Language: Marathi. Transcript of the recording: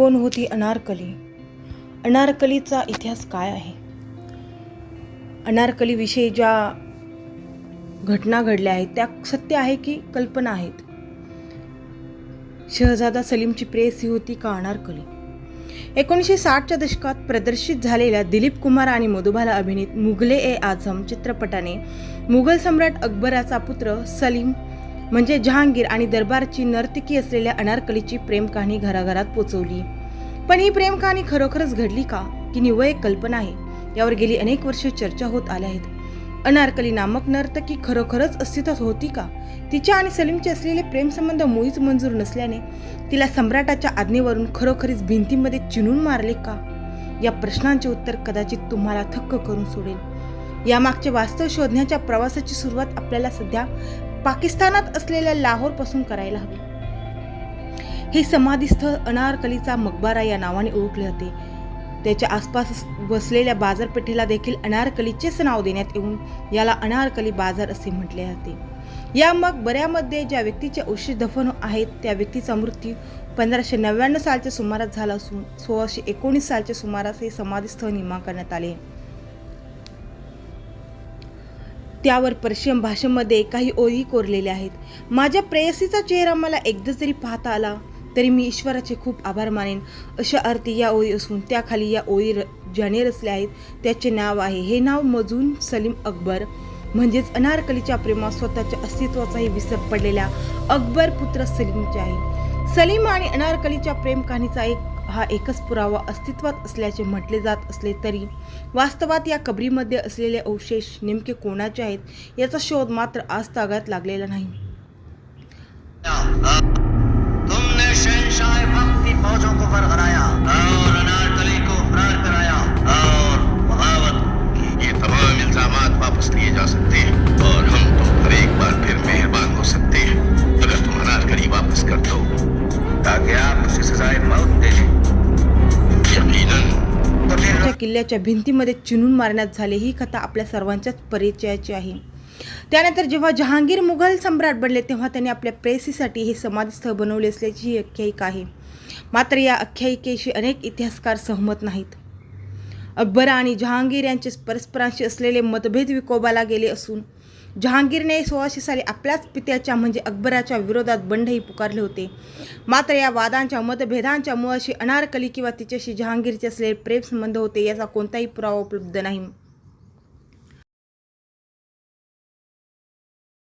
कोण होती अनारकली? अनारकलीचा इतिहास काय आहे? अनारकलीविषयी ज्या घटना घडल्या आहेत त्या सत्य आहे की कल्पना आहेत? शहजादा सलीमची प्रेस ही होती का अनारकली? एकोणीसशे साठच्या दशकात प्रदर्शित झालेल्या दिलीप कुमार आणि मधुबाला अभिनीत मुघले ए आझम चित्रपटाने मुघल सम्राट अकबराचा पुत्र सलीम म्हणजे जहांगीर आणि दरबारची नर्तकी असलेल्या अनारकलीची प्रेम कहाणी घराघरात पोचवली. पण ही प्रेम कहाणी खरोखरच घडली का? की निव्वळ एक कल्पना आहे? यावर गेली अनेक वर्ष चर्चा होत आल्या आहेत. अनारकली नामक नर्तकी खरोखरच अस्तित्वात होती का? तिच्या आणि सलीमचे असलेले प्रेमसंबंध मुळीच मंजूर नसल्याने तिला सम्राटाच्या आज्ञेवरून खरोखरीच भिंतीमध्ये चिनून मारले का? या प्रश्नांचे उत्तर कदाचित तुम्हाला थक्क करून सोडेल. यामागचे वास्तव शोधण्याच्या प्रवासाची सुरुवात आपल्याला सध्या पाकिस्तानात असलेल्या लाहोरपासून करायला हवी. हे समाधीस्थळ अनारकलीचा मकबारा या नावाने ओळखले जाते. त्याच्या आसपास बसलेल्या बाजारपेठेला देखील अनारकलीचेच नाव देण्यात येऊन याला अनारकली बाजार असे म्हटले जाते. या मग बऱ्यामध्ये ज्या व्यक्तीचे औषध दफन आहेत त्या व्यक्तीचा मृत्यू पंधराशे नव्याण्णव सालच्या सुमारास झाला असून सोळाशे एकोणीस सालच्या सुमारास हे समाधीस्थळ निर्माण करण्यात आले. त्यावर पर्शियन भाषेमध्ये काही ओळी कोरलेल्या आहेत. माझ्या प्रेयसीचा चेहरा मला एकदा जरी पाहता आला तरी मी ईश्वराचे खूप आभार मानेन. अशा अर्थी या ओळी असून त्याखाली या ओळी र ज्याने रचल्या आहेत त्याचे नाव आहे. हे नाव मजून सलीम अकबर. म्हणजेच अनारकलीच्या प्रेमात स्वतःच्या अस्तित्वाचाही विसर पडलेल्या अकबर पुत्र सलीमचे आहे. सलीम आणि अनारकलीच्या प्रेम कहाणीचा एक हा एकच पुरावा अस्तित्वात असल्याचे म्हटले जात असले तरी वास्तवात या कबरीमध्ये असलेले अवशेष नेमके कोणाचे आहेत याचा शोध मात्र आज तागात लागलेला नाही. किल्ल्याच्या भिंतीमध्ये चिनून मारण्यात झाले. ही कथा आपल्या सर्वांच्याच परिचयाची आहे. त्यानंतर जेव्हा जहांगीर मुघल सम्राट बनले तेव्हा त्यांनी आपल्या प्रेसीसाठी हे समाधीस्थळ बनवले असल्याची ही आख्यायिका आहे. मात्र या आख्यायिकेशी अनेक इतिहासकार सहमत नाहीत. अकबर आणि जहांगीर यांचे परस्परांशी असलेले मतभेद विकोबाला गेले असून जहांगीरने सोळाशे साली आपल्याच पित्याच्या म्हणजे अकबराच्या विरोधात बंडही पुकारले होते. मात्र या वादांच्या मतभेदांच्या मुळाशी अनारकली किंवा तिच्याशी जहांगीरचे असलेले प्रेमसंबंध होते याचा कोणताही पुरावा उपलब्ध नाही.